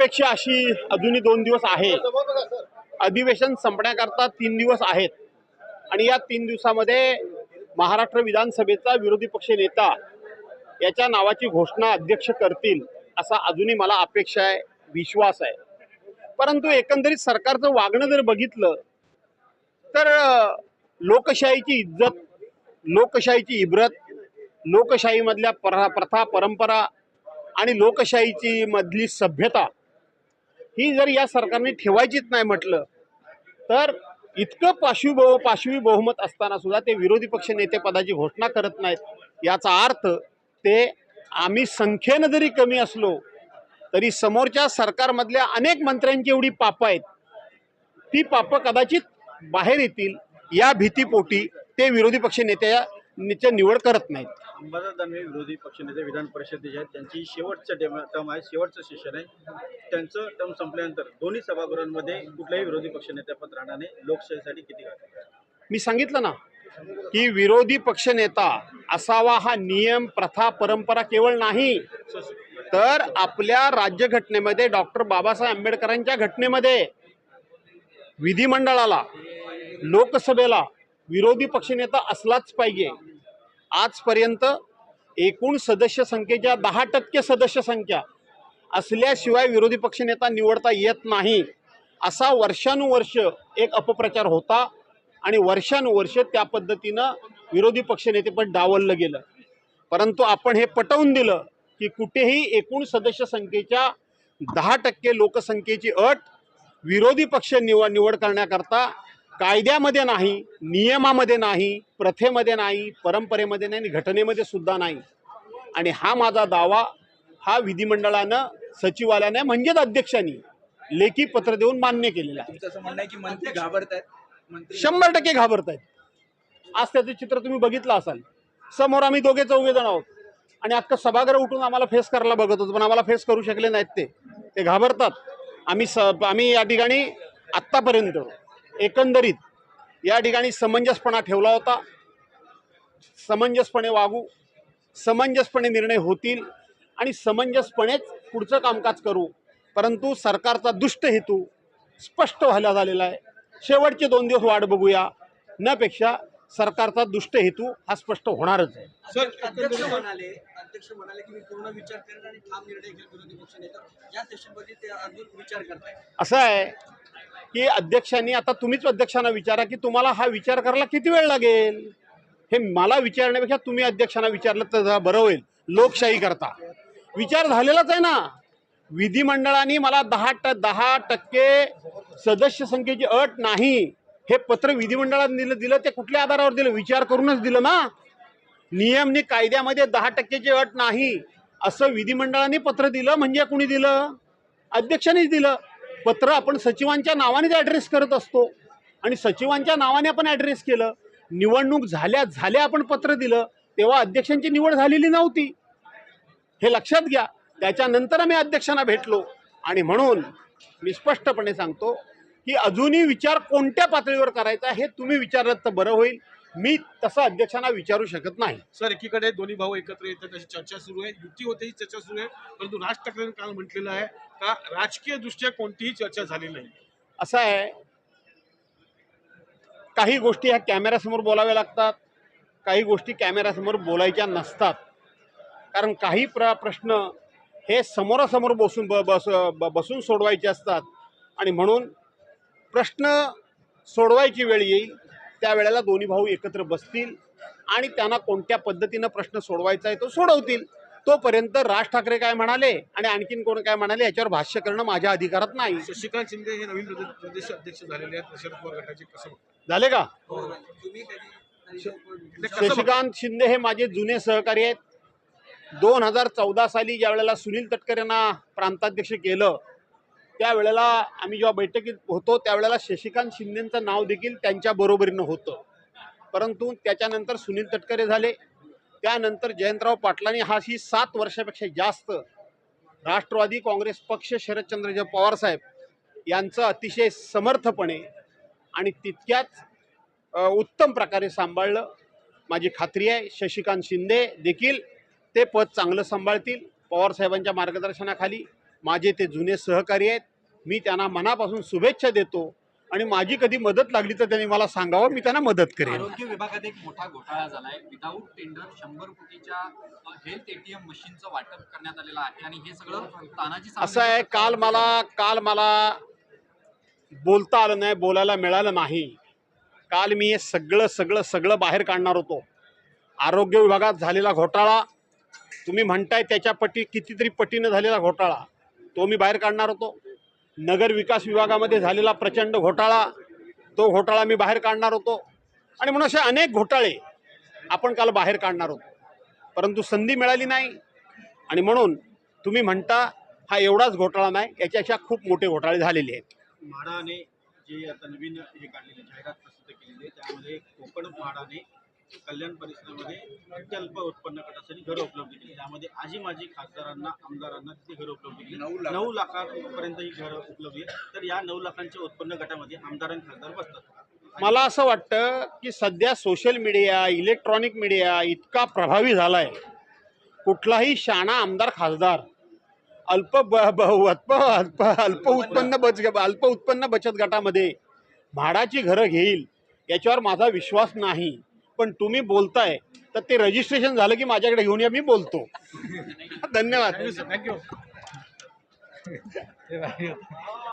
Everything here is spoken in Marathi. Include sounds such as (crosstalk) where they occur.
अपेक्षा अशी अजूनही दोन दिवस आहे. अधिवेशन संपण्याकरता तीन दिवस आहेत. आणि या तीन दिवसामध्ये महाराष्ट्र विधानसभेचा विरोधी पक्ष नेता याच्या नावाची घोषणा अध्यक्ष करतील असा अजूनही मला अपेक्षा आहे विश्वास आहे. परंतु एकंदरीत सरकारचं वागणं जर बघितलं तर लोकशाहीची इज्जत लोकशाहीची इब्रत लोकशाहीमधल्या पर प्रथा परंपरा आणि लोकशाहीची मधली सभ्यता ही जर या सरकारने ठेवायचीच नाही म्हटलं तर इतकं पाशवी बहु पाशवी बहुमत असताना सुद्धा ते विरोधी पक्ष नेतेपदाची घोषणा करत नाहीत. याचा अर्थ ते आम्ही संख्येनं जरी कमी असलो तरी समोरच्या सरकारमधल्या अनेक मंत्र्यांची एवढी पापं आहेत. ती पापं कदाचित बाहेर येतील या भीतीपोटी ते विरोधी पक्ष नेत्या निवड करत नाहीत. अंबादास दानवे विरोधी पक्षनेते विधान परिषदेचे आहेत त्यांची शेवटचं डेम टर्म आहे शेवटचं सेशन आहे. त्यांचं टर्म संपल्यानंतर दोन्ही सभागृहांमध्ये कुठल्याही विरोधी पक्षनेत्यापद राहणार नाही. लोकशाहीसाठी किती घातक मी सांगितलं ना की विरोधी पक्षनेता असावा हा नियम प्रथा परंपरा केवळ नाही. तर आपल्या राज्यघटनेमध्ये डॉक्टर बाबासाहेब आंबेडकरांच्या घटनेमध्ये विधिमंडळाला लोकसभेला विरोधी पक्षनेता असलाच पाहिजे. आजपर्यंत एकूण सदस्य संख्येच्या दहा टक्के सदस्य संख्या असल्याशिवाय विरोधी पक्षनेता निवडता येत नाही असा वर्षानुवर्ष एक अपप्रचार होता आणि वर्षानुवर्ष त्या पद्धतीनं विरोधी पक्षनेतेपद डावललं गेलं. परंतु आपण हे पटवून दिलं की कुठेही एकूण सदस्य संख्येच्या दहा टक्के लोकसंख्येची अट विरोधी पक्ष निव निवड करण्याकरता कायद्यामध्ये नाही नियमामध्ये नाही प्रथेमध्ये नाही परंपरेमध्ये नाही आणि घटनेमध्ये सुद्धा नाही. आणि हा माझा दावा हा विधिमंडळानं सचिवालयाने म्हणजेच अध्यक्षांनी लेखी पत्र देऊन मान्य केलेला आहे. शंभर टक्के घाबरत आहेत आज त्याचं चित्र तुम्ही बघितलं असाल. समोर आम्ही दोघे चौघे जण आहोत. आणि अख्खं सभागृह उठून आम्हाला फेस करायला बघत होतो पण आम्हाला फेस करू शकले नाहीत ते. ते घाबरतात. आम्ही स आम्ही या ठिकाणी आत्तापर्यंत एकंदरीत या ठिकाणी समंजसपणा ठेवला होता. समंजसपणे वागू समंजसपणे निर्णय होतील आणि समंजसपणेच पुढचं कामकाज करू. परंतु सरकारचा दुष्ट हेतू स्पष्ट व्हायला झालेला आहे. शेवटचे दोन दिवस वाट बघूया. नपेक्षा सरकारचा दुष्ट हेतू हा स्पष्ट होणारच आहे. अध्यक्ष म्हणाले अध्यक्ष म्हणाले की मी पूर्ण विचार करेन आणि ठाम निर्णय घेईल विरोधी पक्ष नेता. या सेशनमध्ये ते अजून विचार करताय असं आहे की अध्यक्षांनी आता तुम्हीच अध्यक्षांना विचारा की तुम्हाला हा विचार करायला किती वेळ लागेल? हे मला विचारण्यापेक्षा तुम्ही अध्यक्षांना विचारलं तर जरा बरं होईल. लोकशाही करता. विचार झालेलाच आहे ना. विधिमंडळाने मला दहा ट दहा टक्के सदस्य संख्येची अट नाही. हे पत्र विधिमंडळात दिलं दिलं ते कुठल्या आधारावर दिलं? विचार करूनच दिलं ना. नियमनी कायद्यामध्ये दहा टक्केची अट नाही. असं विधिमंडळाने पत्र दिलं म्हणजे कुणी दिलं? अध्यक्षांनीच दिलं. पत्र आपण सचिवांच्या नावानेच ॲड्रेस करत असतो. आणि सचिवांच्या नावाने आपण ॲड्रेस केलं. निवडणूक झाल्या झाल्या आपण पत्र दिलं. तेव्हा अध्यक्षांची निवड झालेली नव्हती. हे लक्षात घ्या. त्याच्यानंतर आम्ही अध्यक्षांना भेटलो. आणि म्हणून मी स्पष्टपणे सांगतो की अजूनही विचार कोणत्या पातळीवर करायचा हे तुम्ही विचारलं तर बरं होईल. मी तसं अध्यक्षांना विचारू शकत नाही. सर एकीकडे दोन्ही भाऊ एकत्र येतात अशी चर्चा सुरू आहे. युती होते ही चर्चा सुरू आहे. परंतु राज ठाकरेंनी काल म्हटलेलं आहे का राजकीय दृष्ट्या कोणतीही चर्चा झाली नाही. असं आहे काही गोष्टी ह्या कॅमेऱ्यासमोर बोलाव्या लागतात काही गोष्टी कॅमेऱ्यासमोर बोलायच्या नसतात. कारण काही प्र प्रश्न हे समोरासमोर बसून ब बस बसून सोडवायचे असतात. आणि म्हणून प्रश्न सोडवायची वेळ येईल त्यावेळेला दोन्ही भाऊ एकत्र बसतील आणि त्यांना कोणत्या पद्धतीनं प्रश्न सोडवायचा आहे तो सोडवतील. तोपर्यंत राज ठाकरे काय म्हणाले आणि आणखीन कोण काय म्हणाले याच्यावर भाष्य करणं माझ्या अधिकारात नाही. शशिकांत शिंदे हे नवीन प्रदेश अध्यक्ष झालेले आहेत. शरद पवार गटाचे कसं? झाले का? कसं बघता? शशिकांत शिंदे हे माझे जुने सहकारी आहेत. दोन हजार चौदा साली ज्या वेळेला सुनील तटकरेंना प्रांताध्यक्ष केलं त्यावेळेला आम्ही जेव्हा बैठकीत होतो त्यावेळेला शशिकांत शिंदेचं नाव देखील त्यांच्या बरोबरीनं होतं. परंतु त्याच्यानंतर सुनील तटकरे झाले. त्यानंतर जयंतराव पाटलांनी हा ही सात वर्षापेक्षा जास्त राष्ट्रवादी काँग्रेस पक्ष शरदचंद्रजी पवारसाहेब यांचं अतिशय समर्थपणे आणि तितक्याच उत्तम प्रकारे सांभाळलं. माझी खात्री आहे शशिकांत शिंदे देखील ते पद चांगलं सांभाळतील. पवारसाहेबांच्या मार्गदर्शनाखाली माझे ते जुने सहकारी आहेत. मी त्यांना मनापासून शुभेच्छा देतो आणि माझी कधी मदत लागली तर त्यांनी मला सांगावं मी त्यांना मदत करेन. आरोग्य विभागात एक मोठा घोटाळा झालाय. विदाऊट टेंडर शंभर कोटीच्या हेल्थ एटीएम मशीनचं वाटप करण्यात आलेलं आहे आणि हे सगळं तानाजी असं आहे काल मला काल मला बोलता आलं नाही बोलायला मिळालं नाही. काल मी हे सगळं सगळं सगळं बाहेर काढणार होतो. आरोग्य विभागात झालेला घोटाळा तुम्ही म्हणताय त्याच्या पटी कितीतरी पटीनं झालेला घोटाळा तो मी बाहेर काढणार होतो. नगर विकास विभागामध्ये झालेला प्रचंड घोटाळा तो घोटाळा मी बाहेर काढणार होतो. आणि म्हणून असे अनेक घोटाळे आपण काल बाहेर काढणार होतो. परंतु संधी मिळाली नाही. आणि म्हणून तुम्ही म्हणता हा एवढाच घोटाळा नाही याच्यापेक्षा खूप मोठे घोटाळे झालेले आहेत. म्हाडाने जे आता नवीन हे काढलेले जाहिरात प्रसिद्ध केलेली आहे त्यामध्ये कोकण म्हाडाने कल्याण परिसरामध्ये अत्यल्प उत्पन्न गटासाठी घरं उपलब्ध केली. त्यामध्ये आजी माजी खासदारांना आमदारांना तिथे घरं उपलब्ध केली. नऊ लाखापर्यंत ही घरं उपलब्ध आहे तर या नऊ लाखांच्या उत्पन्न गटामध्ये आमदार आणि खासदार बसतात. मला असं वाटतं की सध्या सोशल मीडिया इलेक्ट्रॉनिक मीडिया इतका प्रभावी झाला आहे कुठलाही शाणा आमदार खासदार अल्प ब ब अल्प अल्प अल्प उत्पन्न बच अल्प उत्पन्न बचत गटामध्ये म्हाडाची घरं घेईल याच्यावर माझा विश्वास नाही. पण तुम्ही बोलताय तर ते रजिस्ट्रेशन झालं की माझ्याकडे घेऊन या मी बोलतो. धन्यवाद. थँक्यू (laughs)